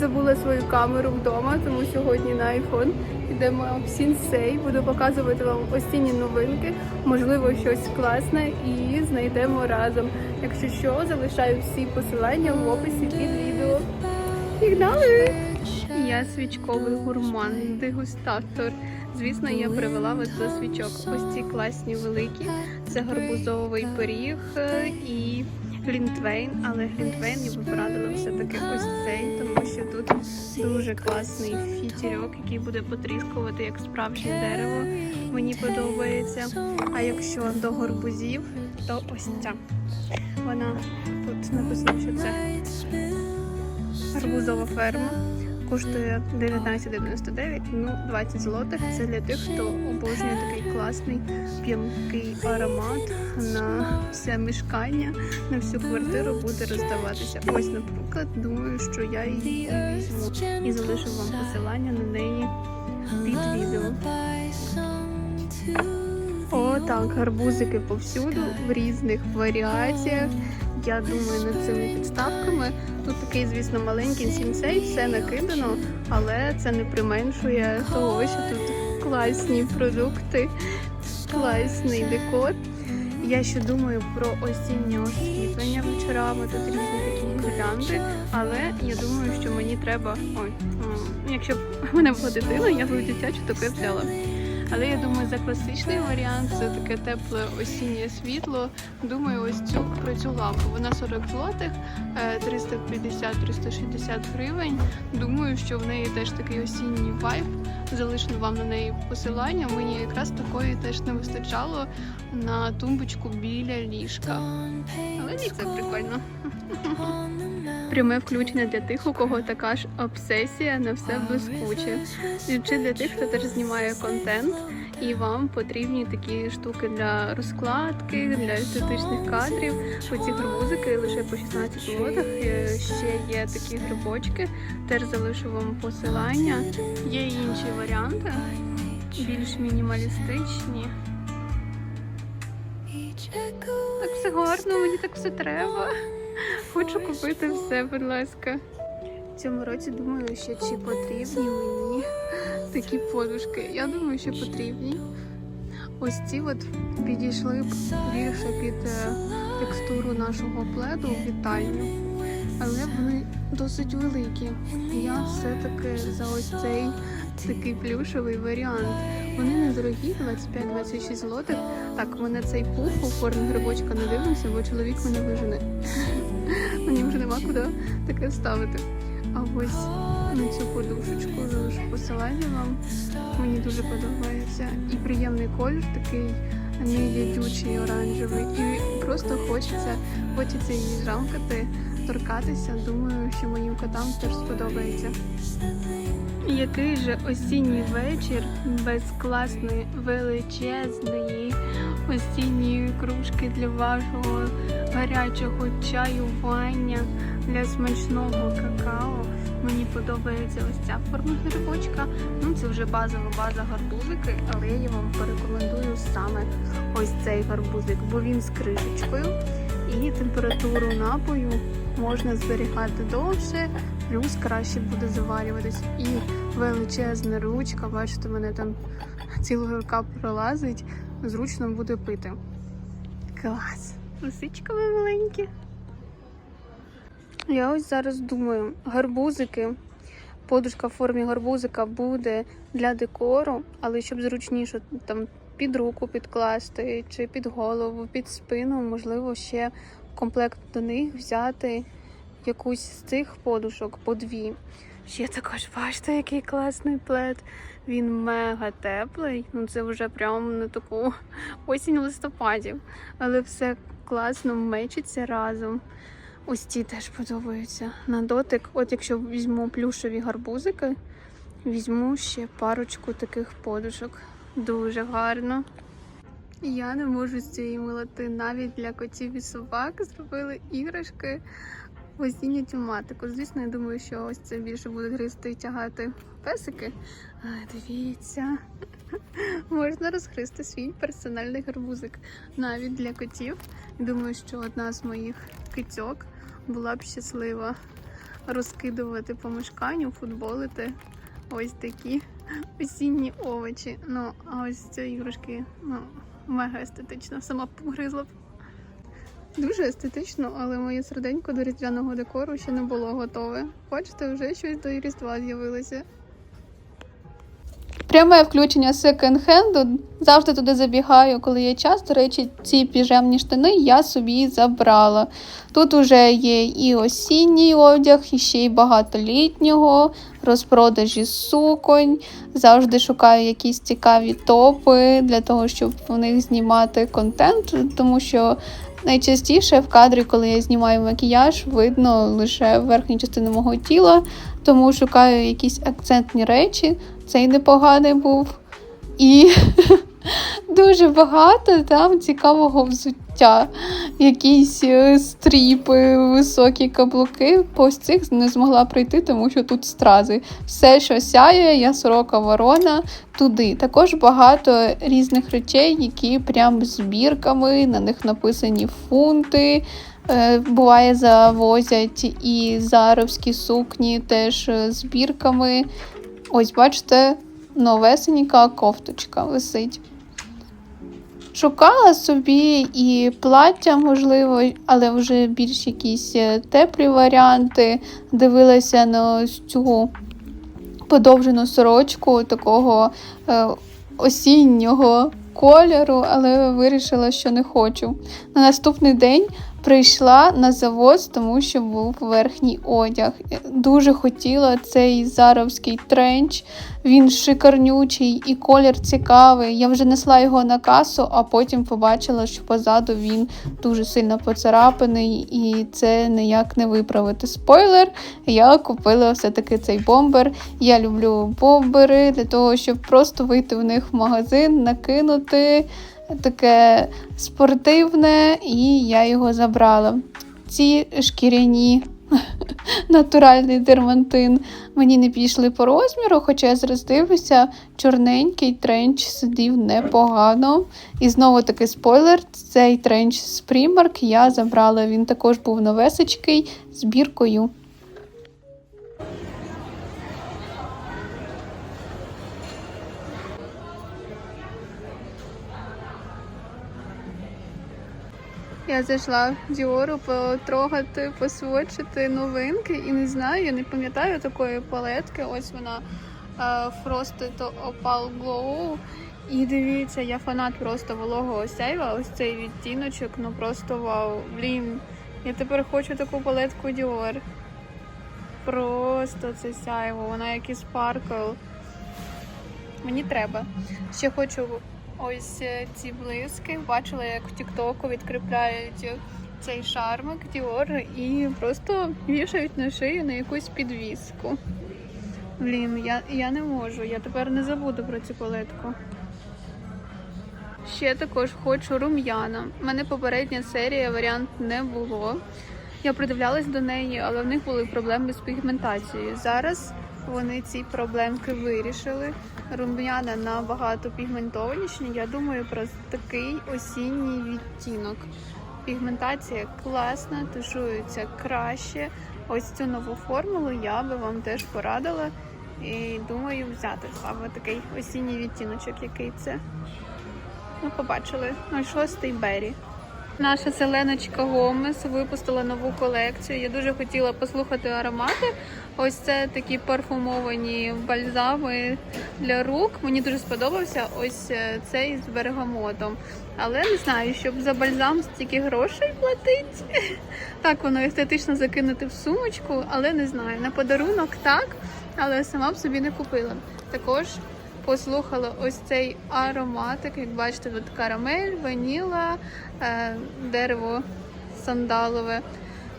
забула свою камеру вдома, тому сьогодні на iPhone йдемо в Сінсей. Буду показувати вам осінні новинки, можливо, щось класне і знайдемо разом. Якщо що, залишаю всі посилання в описі під відео. Пігнали! Я свічковий гурман, дегустатор. Звісно, я привела вас до свічок. Ось ці класні великі. Це гарбузовий пиріг е, і глінтвейн. Але глінтвейн я би порадила все-таки ось цей, тому що тут дуже класний фітірьок, який буде потріскувати як справжнє дерево. Мені подобається. А якщо до горбузів, то ось ця. Вона тут написано, що це гарбузова ферма. Коштує 19,99, ну 20 злотих. Це для тих, хто обожнює такий класний п'янкий аромат на все мешкання, на всю квартиру буде роздаватися. Ось, наприклад, думаю, що я її візьму і залишу вам посилання на неї під відео. О, так, гарбузики повсюду в різних варіаціях. Я думаю над цими підставками. Тут такий, звісно, маленький сінцей, все накидано, але це не применшує того, що тут класні продукти, класний декор. Я ще думаю про осіннє освітлення вечорами, тут різні такі гірлянди, але я думаю, що мені треба. Ой, якщо в мене була дитина, я б дитячу таке взяла. Але я думаю, за класичний варіант це таке тепле осіннє світло. Думаю, ось цю про цю лампу. Вона 40 злотих, е, 350-360 гривень. Думаю, що в неї теж такий осінній вайб. Залишу вам на неї посилання. Мені якраз такої теж не вистачало на тумбочку біля ліжка. Але це прикольно. Пряме включення для тих, у кого така ж обсесія на все блискуче. Чи для тих, хто теж знімає контент, і вам потрібні такі штуки для розкладки, для естетичних кадрів. Оці гарбузики лише по 16 злотих. Е, Ще є такі грибочки. Теж залишу вам посилання. Є інші варіанти, більш мінімалістичні. Так все гарно, мені так все треба. Хочу купити все, будь ласка. В цьому році думаю, що чи потрібні мені такі подушки. Я думаю, що потрібні. Ось ці от підійшли б більше під е, текстуру нашого пледу в вітальню. Але вони досить великі. Я все-таки за ось цей такий плюшевий варіант. Вони недорогі, 25-26 злотих. Так, мене цей пух у формі грибочка не дивимося, бо чоловік мене вижене. Нема куди таке ставити. А ось на цю подушечку посилання вам. Мені дуже подобається. І приємний колір такий неядючий оранжевий. І просто хочеться, хочеться її жамкати, торкатися. Думаю, що моїм котам теж сподобається. Який же осінній вечір без класної величезної осінньої кружки для вашого гарячого чаювання, для смачного какао. Мені подобається ось ця форма грибочка. Ну це вже базова база гарбузики, але я вам порекомендую саме ось цей гарбузик, бо він з кришечкою і температуру напою можна зберігати довше, плюс краще буде заварюватись. І величезна ручка, бачите, мене там ціла рука пролазить, зручно буде пити. Клас! Лисичкові маленькі. Я ось зараз думаю, гарбузики, подушка в формі гарбузика буде для декору, але щоб зручніше там під руку підкласти, чи під голову, під спину, можливо, ще в комплект до них взяти якусь з цих подушок по дві. Ще також бачите, який класний плед. Він мега теплий. Ну це вже прямо на таку осінь листопадів. Але все класно мечиться разом. Ось ці теж подобаються. На дотик, от якщо візьму плюшові гарбузики, візьму ще парочку таких подушок. Дуже гарно. Я не можу з цієї милоти навіть для котів і собак зробили іграшки осінню тематику. Звісно, я думаю, що ось це більше будуть гристи і тягати песики. А, дивіться, можна розгризти свій персональний гарбузик навіть для котів. Думаю, що одна з моїх кицьок була б щаслива розкидувати по мешканню, футболити ось такі осінні овочі. Ну, а ось ці іграшки, ну, мега естетично, сама погризла б. Дуже естетично, але моє серденько до різдвяного декору ще не було готове. Бачите, вже щось до Різдва з'явилося. Пряме включення секонд-хенду. Завжди туди забігаю, коли є час. До речі, ці піжемні штани я собі забрала. Тут уже є і осінній одяг, і ще й багато літнього, розпродажі суконь. Завжди шукаю якісь цікаві топи для того, щоб в них знімати контент, тому що найчастіше в кадрі, коли я знімаю макіяж, видно лише верхню частину мого тіла, тому шукаю якісь акцентні речі. Цей непоганий був. І дуже багато там цікавого взуття. Якісь е, стріпи, високі каблуки. По цих не змогла прийти, тому що тут стрази. Все, що сяє, я сорока ворона туди. Також багато різних речей, які прям з бірками, на них написані фунти. Е, Буває, завозять і заробські сукні теж е, з бірками. Ось, бачите, новесенька кофточка висить. Шукала собі і плаття, можливо, але вже більш якісь е, теплі варіанти. Дивилася на ось цю подовжену сорочку такого е, осіннього кольору, але вирішила, що не хочу. На наступний день прийшла на завоз, тому що був верхній одяг. Дуже хотіла цей заровський тренч. Він шикарнючий і колір цікавий. Я вже несла його на касу, а потім побачила, що позаду він дуже сильно поцарапаний, і це ніяк не виправити. Спойлер, я купила все-таки цей бомбер. Я люблю бомбери для того, щоб просто вийти в них в магазин, накинути таке спортивне, і я його забрала. Ці шкіряні натуральний дермантин мені не пішли по розміру, хоча я зараз чорненький тренч сидів непогано. І знову таки спойлер: цей тренч з Primark я забрала. Він також був новесечкий з біркою. Я зайшла в Діору потрогати, посвочити новинки і не знаю, я не пам'ятаю такої палетки. Ось вона е, Frosted Opal Glow. І дивіться, я фанат просто вологого сяйва. Ось цей відтіночок, ну просто вау. Блін, я тепер хочу таку палетку Dior. Просто це сяйво, вона як і спаркл. Мені треба. Ще хочу ось е, ці блиски. Бачила, як в Тіктоку відкріпляють цей шармик Dior і просто вішають на шию на якусь підвіску. Блін, я, я не можу, я тепер не забуду про цю палетку. Ще також хочу рум'яна. У мене попередня серія варіант не було. Я придивлялась до неї, але в них були проблеми з пігментацією. Зараз вони ці проблемки вирішили. Рум'яна набагато пігментованіші. Я думаю про такий осінній відтінок. Пігментація класна, тушується краще. Ось цю нову формулу я би вам теж порадила. І думаю взяти саме такий осінній відтіночок, який це. Ну, побачили. 06 Бері. Наша селеночка Гомес випустила нову колекцію. Я дуже хотіла послухати аромати. Ось це такі парфумовані бальзами для рук. Мені дуже сподобався ось е, цей з бергамотом. Але не знаю, щоб за бальзам стільки грошей платити. Так, воно естетично закинути в сумочку, але не знаю. На подарунок так, але сама б собі не купила. Також послухала ось цей ароматик. Як бачите, тут карамель, ваніла, е, дерево сандалове.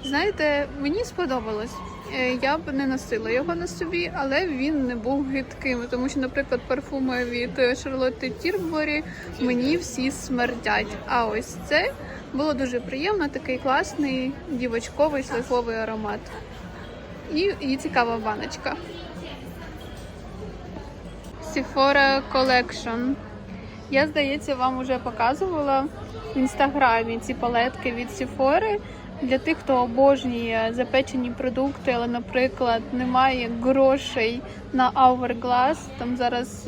Знаєте, мені сподобалось. Е, Я б не носила його на собі, але він не був гидким, тому що, наприклад, парфуми від Шарлотти Тірборі мені всі смердять. А ось це було дуже приємно, такий класний дівочковий шлейфовий аромат. І, і цікава баночка. Sephora Collection. Я, здається, вам вже показувала в інстаграмі ці палетки від Sephora. Для тих, хто обожнює запечені продукти, але, наприклад, немає грошей на Hourglass, там зараз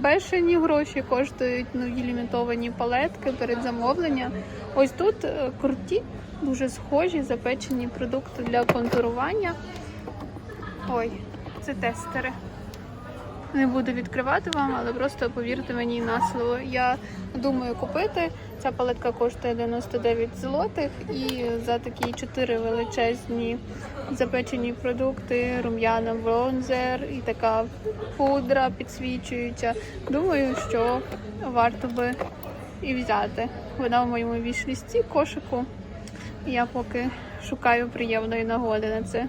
бешені гроші коштують нові лімітовані палетки перед замовленням. Ось тут е, круті, дуже схожі запечені продукти для контурування. Ой, це тестери. Не буду відкривати вам, але просто повірте мені на слово. Я думаю купити. Ця палетка коштує 99 злотих і за такі чотири величезні запечені продукти, рум'яна, бронзер і така пудра підсвічуюча. Думаю, що варто би і взяти. Вона в моєму вішлісті кошику. Я поки шукаю приємної нагоди на це.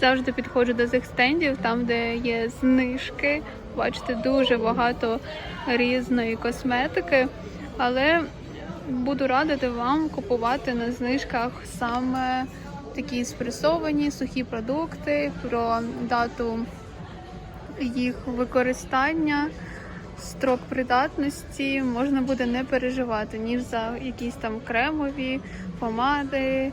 Завжди підходжу до цих стендів, там, де є знижки. Бачите, дуже багато різної косметики, але буду радити вам купувати на знижках саме такі спресовані сухі продукти, про дату їх використання, строк придатності можна буде не переживати, ніж за якісь там кремові помади,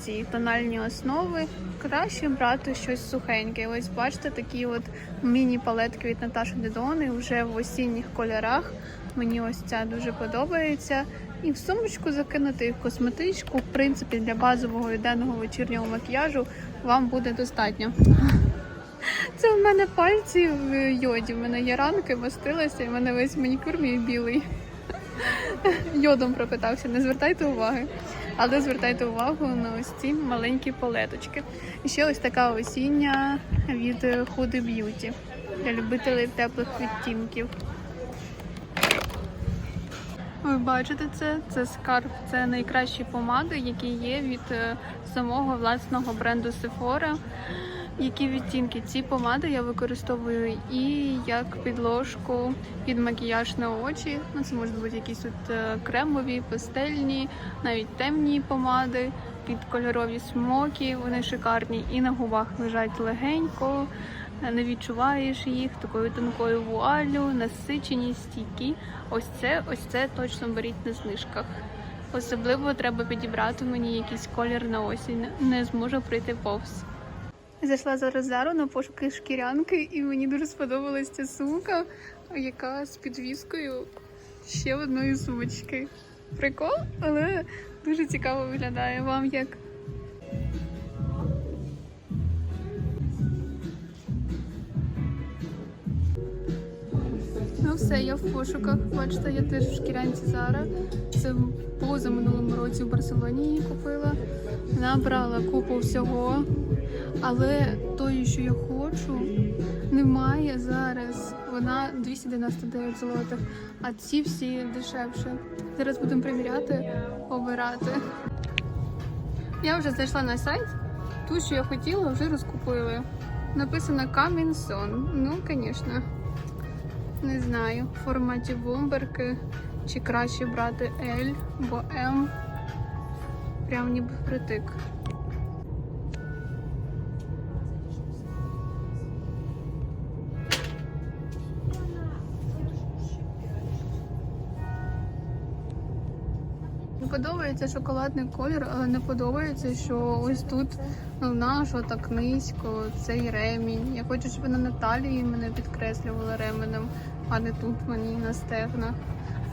ці тональні основи. Краще брати щось сухеньке. Ось бачите, такі от міні-палетки від Наташі Дедони вже в осінніх кольорах. Мені ось ця дуже подобається. І в сумочку закинути, і в косметичку, в принципі, для базового і денного вечірнього макіяжу вам буде достатньо. Це в мене пальці в йоді. В мене є ранки, мастилася, і в мене весь манікюр мій білий. Йодом пропитався, не звертайте уваги. Але звертайте увагу на ось ці маленькі палеточки. І ще ось така осіння від Худи Б'юті для любителів теплих відтінків. Ви бачите це? Це скарб, це найкращі помади, які є від е, самого власного бренду Sephora. Які відтінки? Ці помади я використовую і як підложку під макіяж на очі. Ну, це можуть бути якісь тут е, кремові, пастельні, навіть темні помади, під кольорові смокі. Вони шикарні і на губах лежать легенько, е, не відчуваєш їх такою тонкою вуалю, насичені, стійкі. Ось це, ось це точно беріть на знижках. Особливо треба підібрати мені якийсь колір на осінь. Не зможу прийти повз. Зайшла зараз Зару на пошуки шкірянки, і мені дуже сподобалась ця сумка, яка з підвіскою ще одної сумочки. Прикол, але дуже цікаво виглядає. Вам як? Ну все, я в пошуках. Бачите, я теж в шкірянці Зара. Це поза минулому році в Барселоні її купила. Набрала купу всього. Але тої, що я хочу, немає зараз. Вона 299 злотих, а ці всі дешевше. Зараз будемо приміряти, обирати. Я вже зайшла на сайт. Ту, що я хотіла, вже розкупили. Написано Soon. Ну, звісно. Не знаю, в форматі бомберки чи краще брати L, бо M прям ніби впритик. Подобається шоколадний колір, але не подобається, що ось тут ну, нащо так низько, цей ремінь. Я хочу, щоб вона на талії мене підкреслювала ременем, а не тут мені на стегнах.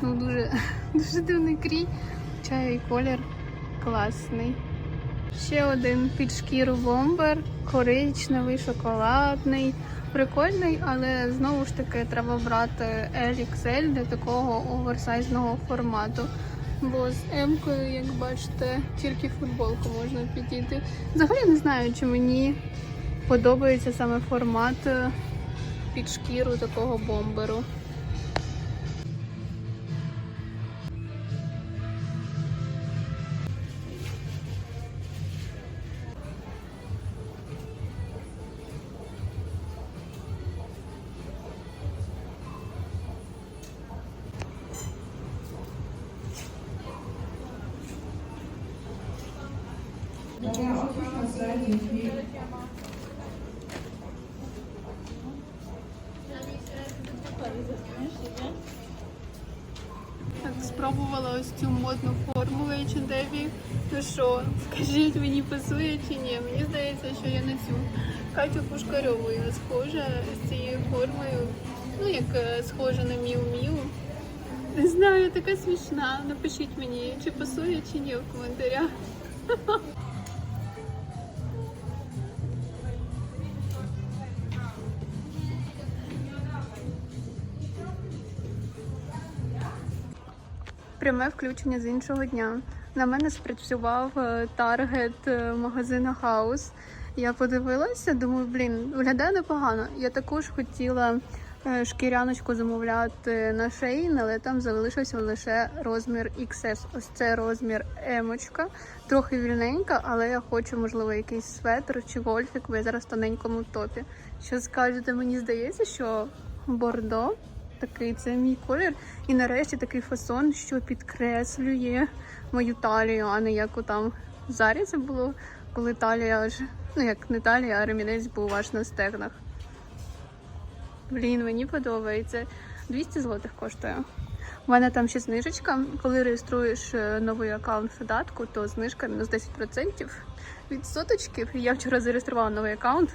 Ну дуже, дуже дивний крій. Чай колір класний. Ще один під шкіру бомбер, коричневий, шоколадний. Прикольний, але знову ж таки треба брати LXL для такого оверсайзного формату. Бо з М-кою, як бачите, тільки футболку можна підійти. Взагалі не знаю, чи мені подобається саме формат е, під шкіру такого бомберу. Так, спробувала ось цю модну форму в H&M. Ну що, скажіть, мені пасує чи ні? Мені здається, що я на цю Катю Пушкарьову схожа з цією формою. Ну, як е, схожа на Міу-Міу. Не знаю, така смішна. Напишіть мені, чи пасує, чи ні в коментарях. Пряме включення з іншого дня. На мене спрацював е, таргет е, магазину Хаус. Я подивилася, думаю, блін, виглядає непогано. Я також хотіла е, шкіряночку замовляти на Shein, але там залишився лише розмір XS. Ось це розмір емочка. Трохи вільненька, але я хочу, можливо, якийсь светр чи гольфік, я зараз тоненькому топі. Що скажете, мені здається, що бордо такий це мій колір. І нарешті такий фасон, що підкреслює мою талію, а не як там зарі це було, коли талія аж, ну як не талія, а ремінець був аж на стегнах. Блін, мені подобається. 200 злотих коштує. У мене там ще знижечка. Коли реєструєш е, новий аккаунт в додатку, то знижка мінус 10% від соточки. Я вчора зареєструвала новий аккаунт,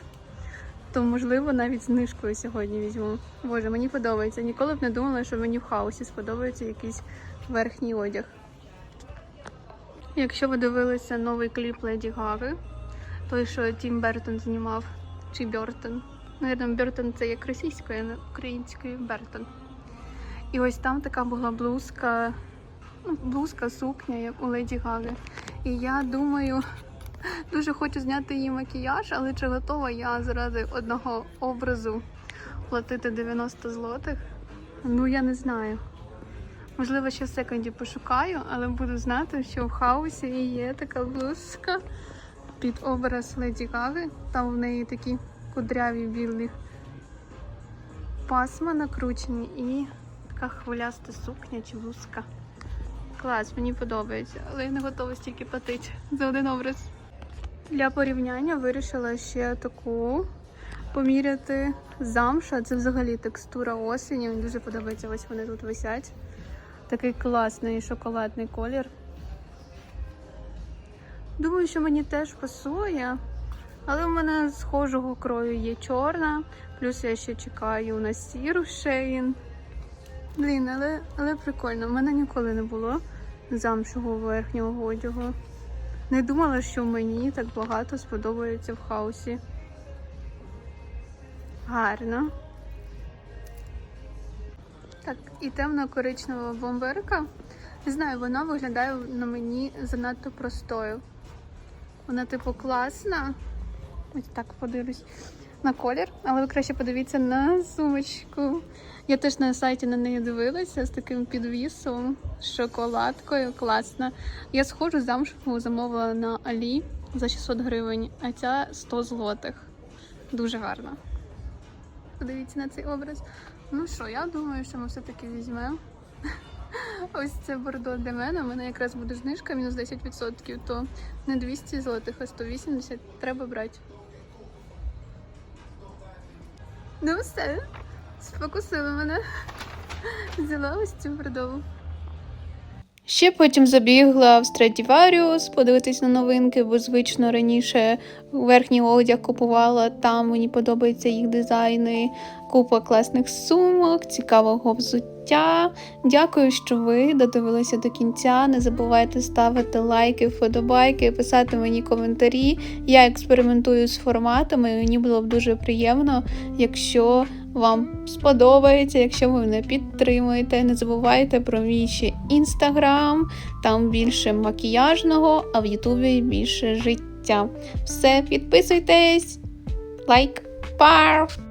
то можливо навіть знижкою сьогодні візьму. Боже, мені подобається. Ніколи б не думала, що мені в хаосі сподобається якийсь верхній одяг. Якщо ви дивилися новий кліп Леді Гаги, той, що Тім Бертон знімав, чи Бертон. Наверно, Бертон це як російською, а не українською Бертон. І ось там така була блузка, ну, блузка, сукня, як у Леді Гаги. І я думаю, дуже хочу зняти її макіяж, але чи готова я заради одного образу платити 90 злотих? Ну, я не знаю. Можливо, ще в секунді пошукаю, але буду знати, що в хаосі є така блузка під образ Леді Гаги. Там в неї такі кудряві білі пасма накручені і така хвиляста сукня чи блузка. Клас, мені подобається, але я не готова стільки платити за один образ. Для порівняння вирішила ще таку поміряти замша. Це взагалі текстура осені. Мені дуже подобається, ось вони тут висять. Такий класний шоколадний колір. Думаю, що мені теж пасує, але в мене схожого крою є чорна, плюс я ще чекаю на сіру шейн. Блін, але, але прикольно, в мене ніколи не було замшого верхнього одягу. Не думала, що мені так багато сподобається в хаосі. Гарно. Так, і темно-коричнева бомберка. Не знаю, вона виглядає на мені занадто простою. Вона, типу, класна. Ось так подивлюсь на колір, але ви краще подивіться на сумочку. Я теж на сайті на неї дивилася з таким підвісом, шоколадкою. Класна. Я схожу замшеву замовила на Алі за 600 гривень, а ця 100 злотих. Дуже гарна. Подивіться на цей образ. Ну що, я думаю, що ми все-таки візьмемо. Ось це бордо для мене. У мене якраз буде знижка мінус 10%, то не 200 злотих, а 180 треба брати. Ну все, спокусили мене. Взяла ось цю бордову. Ще потім забігла в Stradivarius подивитись на новинки, бо звично раніше верхній одяг купувала. Там мені подобаються їх дизайни, купа класних сумок, цікавого взуття. Дякую, що ви додивилися до кінця. Не забувайте ставити лайки, вподобайки, писати мені коментарі. Я експериментую з форматами. і Мені було б дуже приємно, якщо вам сподобається, якщо ви мене підтримуєте. Не забувайте про мій ще інстаграм, там більше макіяжного, а в Ютубі більше життя. Все, підписуйтесь, лайк, пар!